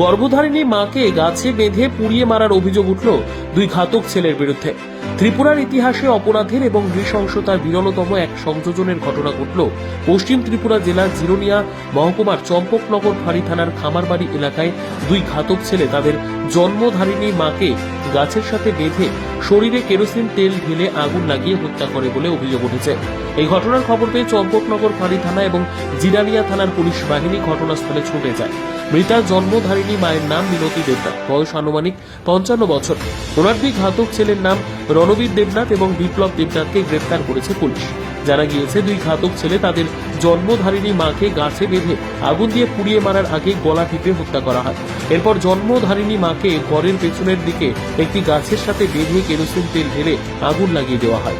গর্ভধারিণী মাকে গাছে বেঁধে পুড়িয়ে মারার অভিযোগ উঠল দুই ঘাতক ছেলের বিরুদ্ধে। ত্রিপুরার ইতিহাসে অপরাধের এবং নৃশংসতার বিরলতম এক সংযোজনের ঘটনা ঘটল পশ্চিম ত্রিপুরা জেলার জিরোনিয়া মহকুমার চম্পকনগর ফাঁড়ি থানার খামারবাড়ি এলাকায় দুই ঘাতক ছেলে তাদের জন্মধারিণী মাকে গাছের সাথে বেঁধে শরীরে কেরোসিন তেল ঢেলে আগুন লাগিয়ে হত্যা করে বলে অভিযোগ উঠেছে। এই ঘটনার খবর পেয়ে চম্পকনগর ফাঁড়ি থানা এবং জিরানিয়া থানার পুলিশ বাহিনী ঘটনাস্থলে ছুটে যায়। মৃতা জন্মধারিণী মায়ের নাম মিনতি দেবনাথ। বয়স আনুমানিক পঞ্চান্ন বছর। ওনার দুই ঘাতক ছেলের নাম রণবীর দেবনাথ এবং বিপ্লব দেবনাথকে গ্রেফতার করেছে পুলিশ। জানা গিয়েছে দুই ঘাতক ছেলে তাদের জন্মধারিণী মাকে গাছে বেঁধে আগুন দিয়ে পুড়িয়ে মারার আগে গলা টিপে হত্যা করা হয়। এরপর জন্মধারিণী মাকে ঘরের পেছনের দিকে একটি গাছের সাথে বেঁধে কেরোসিন তেল ঢেলে আগুন লাগিয়ে দেওয়া হয়।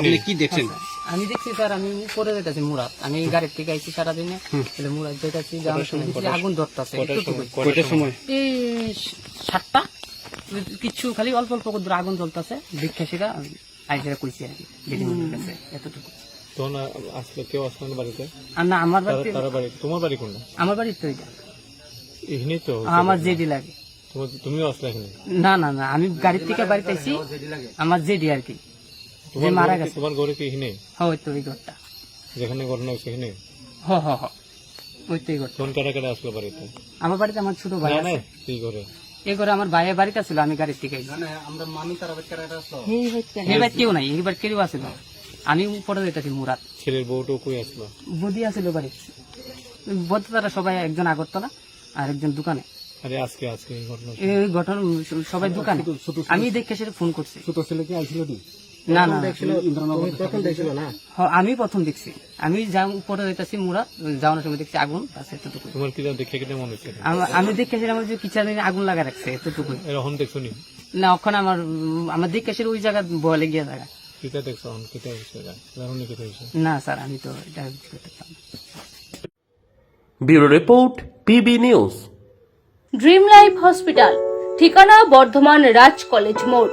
আপনি কি দেখছেন? আমি দেখছি স্যার আমি উপরে যেতেছি মুরাদ আমি গাড়ির থেকে আইছি সারাদিনে। মুরাদ যেতেছি আগুন ধরতেছে। এই সাতটা? কিছু খালি অল্প অল্প করে আগুন জ্বলতেছে দেখে সেটা আইসেরা কইছি আর কি কাছে এতটুকু। তখন কেউ আসলো না বাড়িতে? আর না আমার বাড়িতে তারা বাড়ি তোমার বাড়ি কোনটা? আমার বাড়ির তো এটা এখানেই তো আমার জেডি লাগে। তুমিও আসলে এখানে? না না না আমি থেকে বাড়িতে আইছি। আমার জেডি আর কি। যে মারা গেছে। তোমার ঘরে কি এখানে? হয় তো এই ঘরটা। যেখানে ঘটনা হচ্ছে এখানে? হ হ হ। ওই তো এই ঘরটা। তখন কারা কারা আসলো বাড়িতে? আমার বাড়িতে আমার ছোট ভাই আছে। এই ঘরে। আমার ভাইয়ের বাড়িতে ছিল আমি গাড়ির থেকে আইছি। আমরা মামি তারা বেকার আসলো এবার কেউ নাই এবার কেউ আসিল আমি উপরে যেতেছি মুরাদ। ছেলের বউটো কই আসলো বদি আসিল বাড়ি বলতে তারা সবাই একজন আগরতলা আর একজন দোকানে। আরে আজকে আজকে এই ঘটনা। এই ঘটনা সবাই দোকানে। আমি দেখে সেটা ফোন করছি। ছোট ছেলে কি আইছিল না না ইন্দ্রনগর প্রথম দেখছিল না? আমি প্রথম দেখছি। আমি যা উপরে যেতেছি মুরাদ যাওয়ানোর সময় দেখছি আগুন এতটুকু তোমার কি দেখে কেটে মনে হচ্ছে? আমি দেখে সেটা আমার যে কিচেনে আগুন লাগা রাখছে এতটুকু এরকম দেখছ নি? না ওখানে আমার আমার সেটা ওই জায়গা বলে গিয়ে জায়গা। দেখছ এখন কেটে হয়েছে না স্যার আমি তো এটা। Bureau report PB news. Dream life hospital ঠিকানা বর্ধমান রাজ কলেজ মোড়।